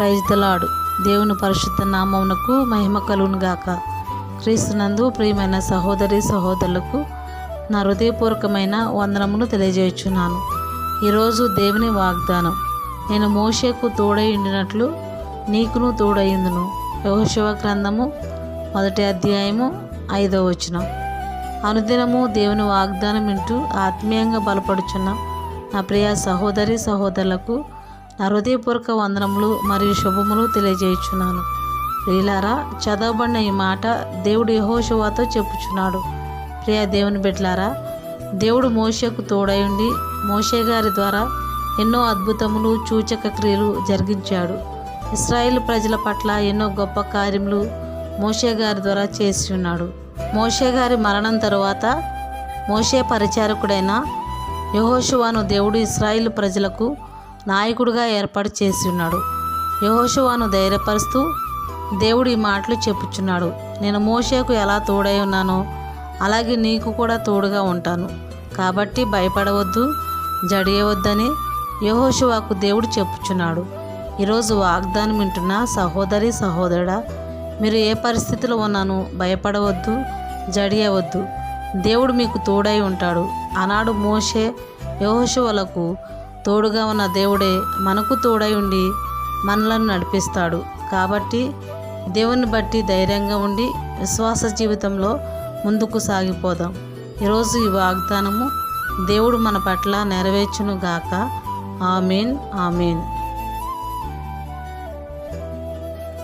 ప్రైజ్దలాడు దేవుని పరిశుద్ధ నామమునకు మహిమ కలుగునుగాక. క్రీస్తునందు ప్రియమైన సహోదరి సహోదరులకు నా హృదయపూర్వకమైన వందనమును తెలియజేయుచున్నాను. ఈరోజు దేవుని వాగ్దానం నేను మోషేకు తోడై ఉండినట్లు నీకును తోడయిందును. యెహోషువ గ్రంథము మొదటి అధ్యాయము ఐదవ వచనం. అనుదినము దేవుని వాగ్దానం వింటూ ఆత్మీయంగా బలపడుచున్న నా ప్రియ సహోదరి సహోదరులకు నా హృదయపూర్వక వందనములు మరియు శుభములు తెలియజేయుచున్నాను. ప్రియులారా చదవబడిన ఈ మాట దేవుడు యహోశువాతో చెప్పుచున్నాడు. ప్రియా దేవుని బిడ్డలారా దేవుడు మోషకు తోడయుండి మోషే గారి ద్వారా ఎన్నో అద్భుతములు సూచక క్రియలు జరిగించాడు. ఇస్రాయేల్ ప్రజల పట్ల ఎన్నో గొప్ప కార్యములు మోషే గారి ద్వారా చేసి ఉన్నాడు మోషే గారి మరణం తరువాత మోషే పరిచారకుడైన యహోషువాను దేవుడు ఇస్రాయిల్ ప్రజలకు నాయకుడిగా ఏర్పాటు చేసి ఉన్నాడు. యహోశువాను ధైర్యపరుస్తూ దేవుడు ఈ మాటలు చెప్పుచున్నాడు. నేను మోషేకు ఎలా తోడై ఉన్నానో అలాగే నీకు కూడా తోడుగా ఉంటాను. కాబట్టి భయపడవద్దు జడియవద్దని యహోశువాకు దేవుడు చెప్పుచున్నాడు. ఈరోజు వాగ్దానం వింటున్న సహోదరి సహోదరుడా మీరు ఏ పరిస్థితిలో ఉన్నాను భయపడవద్దు జడియవద్దు. దేవుడు మీకు తోడై ఉంటాడు. ఆనాడు మోషే యహోషువలకు తోడుగా ఉన్న దేవుడే మనకు తోడై ఉండి మనలను నడిపిస్తాడు. కాబట్టి దేవుని బట్టి ధైర్యంగా ఉండి విశ్వాస జీవితంలో ముందుకు సాగిపోదాం. ఈరోజు ఈ వాగ్దానము దేవుడు మన పట్ల నెరవేర్చును గాక ఆమెన్ ఆమెన్.